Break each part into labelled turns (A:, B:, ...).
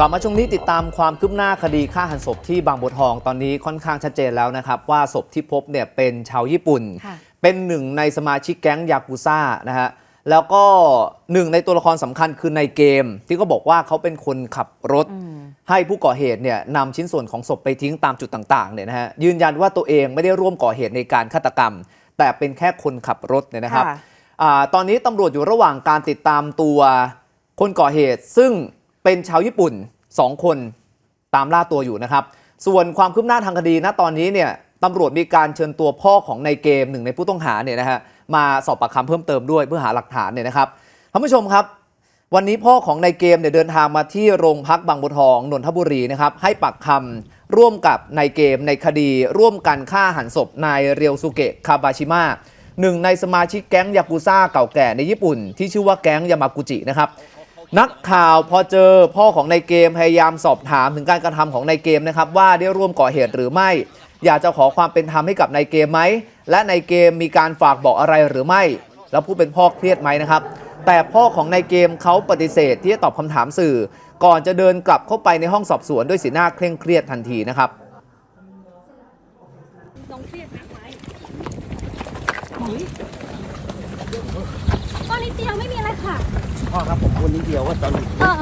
A: กลับมาช่วงนี้ติดตามความคืบหน้าคดีฆ่าหันศพที่บางบัวทองตอนนี้ค่อนข้างชัดเจนแล้วนะครับว่าศพที่พบเนี่ยเป็นชาวญี่ปุ่น
B: ค่ะ
A: เป็นหนึ่งในสมาชิกแก๊งยากุซ่านะฮะแล้วก็หนึ่งในตัวละครสำคัญคือในเกม ที่ก็บอกว่าเขาเป็นคนขับรถ ให้ผู้ก่อเหตุเนี่ยนำชิ้นส่วนของศพไปทิ้งตามจุดต่างๆเนี่ยนะฮะยืนยันว่าตัวเองไม่ได้ร่วมก่อเหตุในการฆาตกรรม แต่เป็นแค่คนขับรถเนี่ยนะครับ
B: ค่ะ
A: อาตอนนี้ตำรวจอยู่ระหว่างการติดตามตัวคนก่อเหตุซึ่ง เป็นชาวญี่ปุ่น 2 คนตามล่าตัวอยู่นะครับ ส่วนความคืบหน้าทางคดีณตอนนี้เนี่ยตำรวจมีการเชิญตัวพ่อของในเกมหนึ่งในผู้ต้องหาเนี่ยนะฮะมาสอบปากคำเพิ่มเติมด้วยเพื่อหาหลักฐานเนี่ยนะครับท่านผู้ชมครับ วันนี้พ่อของในเกมเนี่ยเดินทางมาที่โรงพักบางบัวทองนนทบุรีนะครับให้ปากคำร่วมกับในเกมในคดี ร่วมกันฆ่าหันศพนายเรียวสุเกะคาบาชิมะหนึ่งในสมาชิกแก๊งยากุซ่าเก่าแก่ในญี่ปุ่น ที่ชื่อว่าแก๊งยามากุจินะครับ นักข่าวพอเจอพ่อของในเกมพยายามสอบถามถึงการกระทำของในเกมนะครับว่าได้ร่วมก่อเหตุหรือไม่ อยากจะขอความเป็นธรรมให้กับในเกมไหมและในเกมมีการฝากบอกอะไรหรือไม่ แล้วผู้เป็นพ่อเครียดไหมนะครับ แต่พ่อของในเกมเขาปฏิเสธที่จะตอบคำถามสื่อ ก่อนจะเดินกลับเข้าไปในห้องสอบสวนด้วยสีหน้าเคร่งเครียดทันทีนะครับ
C: น้องเครียดไหมไหมตอนนี้เตียงไม่มีอะไรค่ะ
D: พ่อครับผม คนนิดเดียวว่าตอน
C: เออ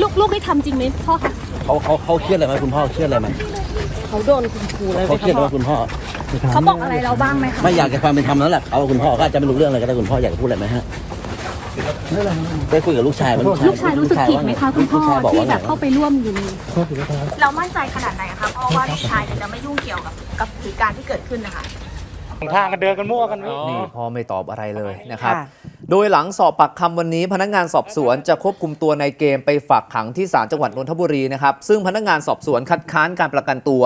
C: ลูกลูกได้ทำจริงไหมพ่อคะ
D: เขาเขาเขาเครียดอะไรไหมคุณพ่อเครียดอะไรไหม
B: เขาโดนคุณครูแล้ว
D: เขาเครียดอะไรไหมคุณพ่อ
C: เขาบอกอะไรเราบ้างไหมคะ
D: ไม่อยากจะความเป็นธรรมแล้วแหละเขาคุณพ่อก็อาจจะไม่รู้เรื่องอะไรก็ได้คุณพ่ออยากจะพูดอะไรไหมฮะได้คุยกับลูกชายไหม
C: ลูกชายรู้สึกผิดไหมคะคุณพ่อ
D: ลูกชายบอก
C: ที่
D: ว่า
C: แบ
D: ไง
C: บเข้าไปร่วมอยู่ใน
E: เรามั่นใจขนาดไหนคะเพราะว่าลูกชายเนี่ยจะไม่ยุ่งเกี่ยวกับกับเหตุการณ์ที่เกิดขึ้นนะคะ
F: ทางกันเดินกันมั่วกันนี่
A: นี่พ่อไม่ตอบอะไรเลยนะครับ
B: ค่ะ
A: โดยหลังสอบปากคำวันนี้พนักงานสอบสวนจะควบคุมตัวในเกมไปฝากขังที่ศาลจังหวัดนนทบุรีนะครับซึ่งพนักงานสอบสวนคัดค้านการประกันตัว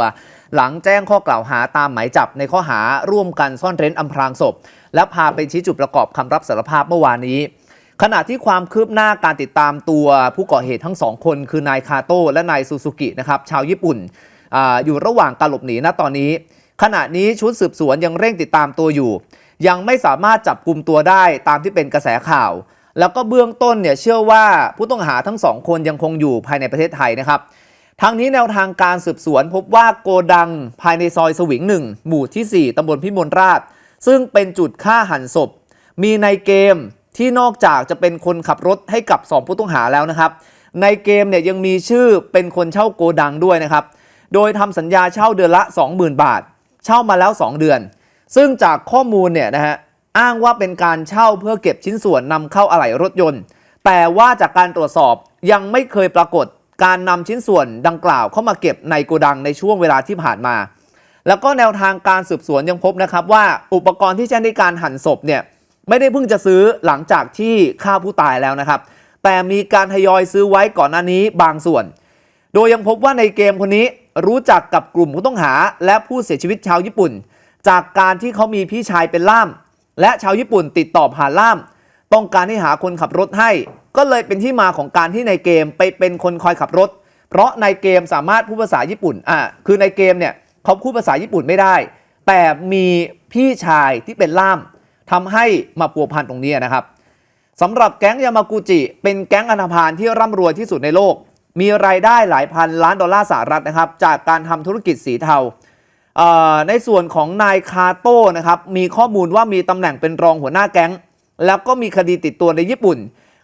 A: หลังแจ้งข้อกล่าวหาตามหมายจับในข้อหาร่วมกันซ่อนเร้นอำพรางศพ และพาไปชี้จุดประกอบคำรับสารภาพเมื่อวานนี้ ขณะที่ความคืบหน้าการติดตามตัวผู้ก่อเหตุทั้งสองคน คือนายคาโต้และนายซูซูกินะครับชาวญี่ปุ่นอาอยู่ระหว่างการหลบหนีณตอนนี้ ขณะนี้ชุดสืบสวนยังเร่งติดตามตัวอยู่ ยังไม่สามารถจับกลุ่มตัวได้ตามที่เป็นกระแสข่าว แล้วก็เบื้องต้นเนี่ยเชื่อว่าผู้ต้องหาทั้งสองคนยังคงอยู่ภายในประเทศไทยนะครับทางนี้แนวทางการสืบสวนพบว่าโกดังภายในซอยสวิงหนึ่งหมู่ที่ 4 ตำบลพิมลราช ซึ่งเป็นจุดฆ่าหันศพ มีในเกมที่นอกจากจะเป็นคนขับรถให้กับ 2 ผู้ต้องหาแล้วนะครับ ในเกมเนี่ยยังมีชื่อเป็นคนเช่าโกดังด้วยนะครับ โดยทำสัญญาเช่าเดือนละ 20,000 บาท เช่ามาแล้ว 2 เดือน ซึ่งจากข้อมูลเนี่ยนะฮะอ้างว่าเป็นการเช่าเพื่อเก็บชิ้นส่วนนำเข้าอะไหล่รถยนต์ แต่ว่าจากการตรวจสอบยังไม่เคยปรากฏการนำชิ้นส่วนดังกล่าวเข้ามาเก็บในโกดังในช่วงเวลาที่ผ่านมา แล้วก็แนวทางการสืบสวนยังพบนะครับว่าอุปกรณ์ที่ใช้ในการหั่นศพเนี่ยไม่ได้เพิ่งจะซื้อหลังจากที่ฆ่าผู้ตายแล้วนะครับ แต่มีการทยอยซื้อไว้ก่อนหน้านี้บางส่วน โดยยังพบว่าในเกมคนนี้รู้จักกับกลุ่มผู้ต้องหา และผู้เสียชีวิตชาวญี่ปุ่น จากการที่เขามีพี่ชายเป็นล่าม และชาวญี่ปุ่นติดต่อผ่านล่าม ต้องการให้หาคนขับรถให้ ก็เลยเป็นที่มาของการที่ในเกมไปเป็นคนคอยขับรถ เพราะในเกมสามารถพูดภาษาญี่ปุ่นอะคือในเกมเนี่ยเขาพูดภาษาญี่ปุ่นไม่ได้ แต่มีพี่ชายที่เป็นล่ามทำให้มาพัวพันตรงนี้นะครับสำหรับแก๊งยามากุจิเป็นแก๊งอนาพานที่ร่ำรวยที่สุดในโลก มีรายได้หลายพันล้านดอลลาร์สหรัฐนะครับ จากการทำธุรกิจสีเทาเอ่อในส่วนของนายคาโต้นะครับมีข้อมูลว่ามีตำแหน่งเป็นรองหัวหน้าแก๊ง แล้วก็มีคดีติดตัวในญี่ปุ่น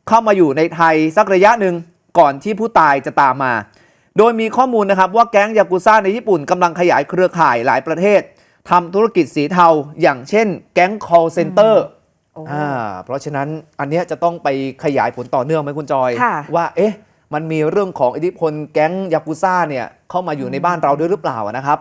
A: เข้ามาอยู่ในไทยสักระยะหนึ่งก่อนที่ผู้ตายจะตามมา โดยมีข้อมูลนะครับว่าแก๊งยากุซ่าในญี่ปุ่นกำลังขยายเครือข่ายหลายประเทศทำธุรกิจสีเทาอย่างเช่น แก๊ง call center
B: โอ้
A: อ่าเพราะฉะนั้นอันเนี้ยจะต้องไปขยายผลต่อเนื่องไหมคุณจอย
B: ค่ะ
A: ว่าเอ๊ะ มันมีเรื่องของอิทธิพลแก๊งยากุซ่าเนี่ยเข้ามาอยู่ในบ้านเราด้วยหรือเปล่านะครับ